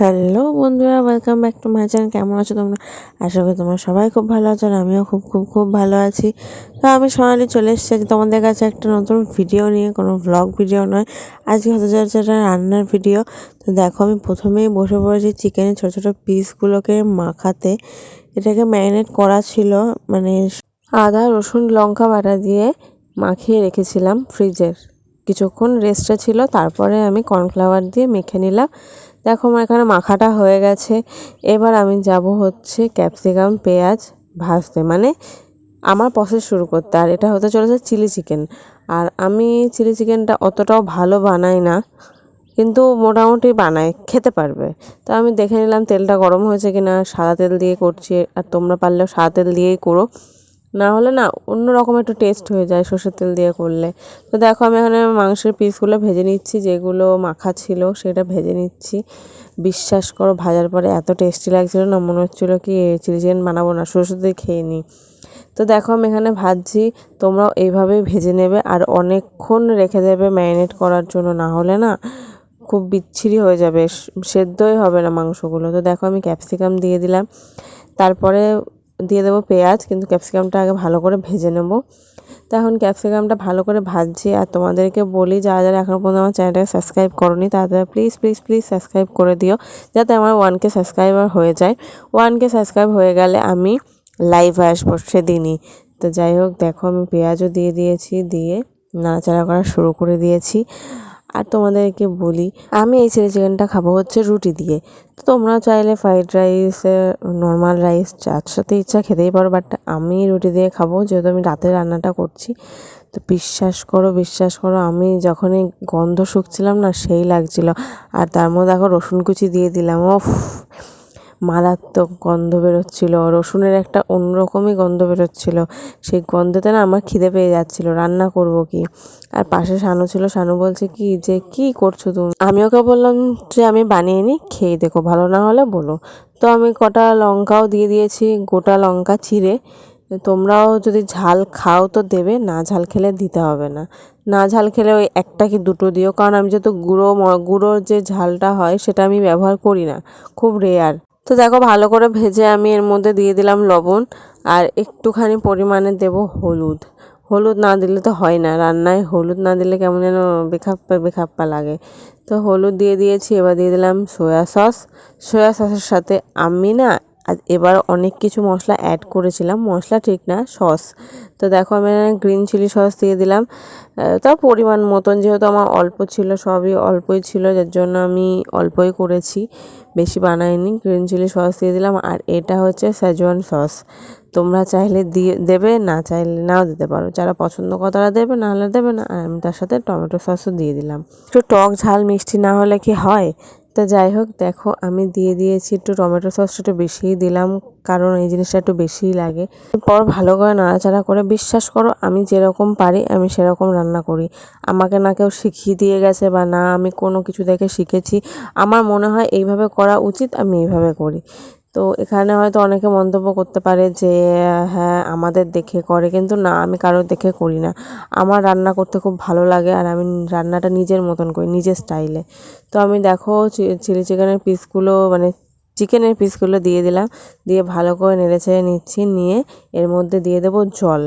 Hello বন্ধুরা welcome back to my channel কেমন আছো তোমরা? আশা করি তোমরা সবাই খুব ভালো আছো আর আমিও খুব খুব খুব ভালো আছি। তো আমি সোনালি চলে এসেছি তোমাদের কাছে একটা নতুন ভিডিও নিয়ে, কোনো ব্লগ ভিডিও নয়। আজকে হতে যাচ্ছে একটা রান্নার ভিডিও তো দেখো, আমি প্রথমেই বসে পড়েছি চিকেনের ছোটো ছোটো পিসগুলোকে মাখাতে। এটাকে ম্যারিনেট করা ছিল মানে আদা, রসুন, লঙ্কা বাটা দিয়ে মাখিয়ে রেখেছিলাম ফ্রিজের কিছুক্ষণ রেস্টে ছিল, তারপরে আমি কর্নফ্লাওয়ার দিয়ে মেখে নিলাম। দেখো আমার এখানে মাখাটা হয়ে গেছে। এবার আমি যাব হচ্ছে ক্যাপসিকাম পেঁয়াজ ভাজতে। মানে আমার প্রসেস শুরু করতে। আর এটা হতে চলেছে চিলি চিকেন আর আমি চিলি চিকেনটা অতটাও ভালো বানাই না, কিন্তু মোটামুটি বানাই, খেতে পারবে। তো আমি দেখে নিলাম তেলটা গরম হয়েছে কিনা, সাদা তেল দিয়ে করছি। আর তোমরা পারলেও সাদা তেল দিয়েই করো। না হলে না অন্য রকম একটু টেস্ট হয়ে যায় সর্ষের তেল দিয়ে করলে। তো দেখো আমি এখানে মাংসের পিসগুলো ভেজে নিচ্ছি, যেগুলো মাখা ছিল সেটা ভেজে নিচ্ছি। বিশ্বাস করো ভাজার পরে এত টেস্টি লাগছিল না, মনে হচ্ছিল কি চিলি চিকেন বানাবো না সরষের দিয়ে খেয়ে নিই। তো দেখো আমি এখানে ভাজছি, তোমরাও এইভাবেই ভেজে নেবে আর অনেকক্ষণ রেখে দেবে ম্যারিনেট করার জন্য, না হলে না খুব বিচ্ছিরি হয়ে যাবে, সেদ্ধই হবে না মাংসগুলো। তো দেখো আমি ক্যাপসিকাম দিয়ে দিলাম। তারপরে দিয়ে দেবো পেঁয়াজ, কিন্তু ক্যাপসিকামটা আগে ভালো করে ভেজে নেব। তো এখন ক্যাপসিকামটা ভালো করে ভাজছি, আর তোমাদেরকে বলি, যারা যারা এখনও পর্যন্ত আমার চ্যানেলটাকে সাবস্ক্রাইব করনি, তারা প্লিজ প্লিজ প্লিজ সাবস্ক্রাইব করে দিও, যাতে আমার ওয়ান কে সাবস্ক্রাইবার হয়ে যায়। ওয়ান কে সাবস্ক্রাইব হয়ে গেলে আমি লাইভ আসব সেদিনই। তো যাই হোক, দেখো আমি পেঁয়াজও দিয়ে দিয়েছি, দিয়ে নাড়াচাড়া করা শুরু করে দিয়েছি। আর তোমাদেরকে বলি, আমি এই চিলি চিকেনটা খাব হচ্ছে রুটি দিয়ে। তো তোমরা চাইলে ফ্রাইড রাইস নর্মাল রাইস চার সাথে ইচ্ছা খেতেই পারো বাট আমি রুটি দিয়ে খাব, যেহেতু আমি রাতে রান্নাটা করছি। তো বিশ্বাস করো বিশ্বাস করো, আমি যখনই গন্ধ শুকছিলাম না, সেই লাগছিল। আর তার মধ্যে দেখো রসুন কুচি দিয়ে দিলাম ও মারাত্মক গন্ধ বেরোচ্ছিল। রসুনের একটা অন্যরকমই গন্ধ বেরোচ্ছিল। সেই গন্ধতে না আমার খিদে পেয়ে যাচ্ছিল। রান্না করব কি? আর পাশে শানু ছিল। শানু বলছে, কি যে, কি করছ তুমি? আমি ওকে বললাম যে, আমি বানিয়ে নিই, খেয়ে দেখো। ভালো না হলে বলো। তো আমি কটা লঙ্কাও দিয়ে দিয়েছি, গোটা লঙ্কা চিড়ে। তোমরাও যদি ঝাল খাও তো দেবে, না ঝাল খেলে দিতে হবে না। না ঝাল খেলে ওই একটা কি দুটো দিও? কারণ আমি যেহেতু গুঁড়ো গুঁড়োর যে ঝালটা হয়, সেটা আমি ব্যবহার করি না। খুব রেয়ার তো দেখো ভালো করে ভেজে আমি এর মধ্যে দিয়ে দিলাম লবণ আর একটুখানি পরিমাণে দেব হলুদ। হলুদ না দিলে তো হয় না, রান্নায় হলুদ না দিলে কেমন যেন বেখাপ্পা বেখাপ্পা লাগে। তো হলুদ দিয়ে দিয়েছি, এবার দিয়ে দিলাম সয়া সস সয়া সসের সাথে আমি না এবার অনেক কিছু মশলা অ্যাড করেছিলাম। মশলা ঠিক না, সস। তো দেখো আমি গ্রিন চিলি সস দিয়ে দিলাম। তাও পরিমাণ মতন, যেহেতু আমার অল্প ছিল, সবই অল্পই ছিল, যার জন্য আমি অল্পই করেছি। বেশি বানাইনি গ্রিন চিলি সস দিয়ে দিলাম। আর এটা হচ্ছে স্যাজওয়ান সস। তোমরা চাইলে দিয়ে, দেবে, না চাইলে নাও দিতে পারো। যারা পছন্দ করে তারা দেবে, না হলে দেবে না। আর আমি তার সাথে টমেটো সসও দিয়ে দিলাম। একটু টক ঝাল মিষ্টি না হলে কি হয়? তো যাই হোক, দেখো আমি দিয়ে দিয়েছি একটু টমেটো সসটা একটু বেশিই দিলাম, কারণ এই জিনিসটা একটু বেশিই লাগে। পর ভালো করে নাড়াচাড়া করে বিশ্বাস করো, আমি যেরকম পারি আমি সেরকম রান্না করি। আমাকে না কেউ শিখিয়ে দিয়ে গেছে বা না আমি কোনো কিছু দেখে শিখেছি। আমার মনে হয় এইভাবে করা উচিত, আমি এইভাবে করি। তো এখানে হয়তো অনেকে মন্তব্য করতে পারে যে হ্যাঁ আমাদের দেখে করে, কিন্তু না, আমি কারোর দেখে করি না। আমার রান্না করতে খুব ভালো লাগে আর আমি রান্নাটা নিজের মতন করি, নিজের স্টাইলে। তো আমি দেখো চিলি চিকেনের পিসগুলো মানে চিকেনের পিসগুলো দিয়ে দিলাম। দিয়ে ভালো করে নেড়ে ছেড়ে নিচ্ছি, নিয়ে এর মধ্যে দিয়ে দেবো জল।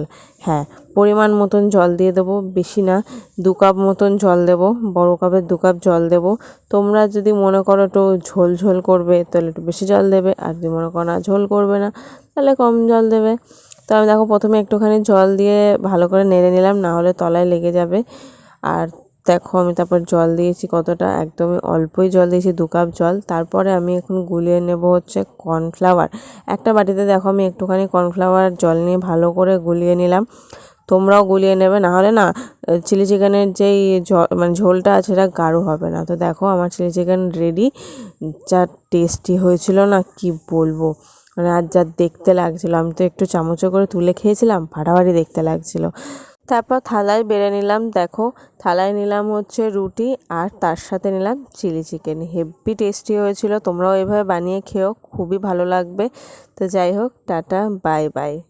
হ্যাঁ পরিমাণ মতন জল দিয়ে দেবো, বেশি না, দু কাপ মতন জল দেবো, বড় কাপের দু কাপ জল দেবো। তোমরা যদি মনে করো একটু ঝোল ঝোল করবে, তাহলে একটু বেশি জল দেবে, আর যদি মনে করো না ঝোল করবে না, তাহলে কম জল দেবে। তো আমি দেখো প্রথমে একটুখানি জল দিয়ে ভালো করে নেড়ে নিলাম, না হলে তলায় লেগে যাবে। আর দেখো আমি তারপর জল দিয়েছি কতটা, একদমই অল্পই জল দিয়েছি, দু কাপ জল। তারপরে আমি এখন গুলিয়ে নেব হচ্ছে কর্নফ্লাওয়ার। একটা বাটিতে দেখো আমি একটুখানি কর্নফ্লাওয়ার জল নিয়ে ভালো করে গুলিয়ে নিলাম। তোমরাও গুলিয়ে নেবে না হলে না চিলি চিকেনের যেই মানে ঝোলটা আছে সেটা গাঢ় হবে না। তো দেখো আমার চিলি চিকেন রেডি। যা টেস্টি হয়েছিল না, কি বলব? মানে আর যা দেখতে লাগছিল, আমি তো একটু চামচে করে তুলে খেয়েছিলাম, ফাটাফাটি দেখতে লাগছিল। তারপর থালায় বেড়ে নিলাম, দেখো, থালায় নিলাম হচ্ছে রুটি আর তার সাথে নিলাম চিলি চিকেন। হেভি টেস্টি হয়েছিল, তোমরাও এভাবে বানিয়ে খেও খুবই ভালো লাগবে। তো যাই হোক, টাটা, বাই বাই।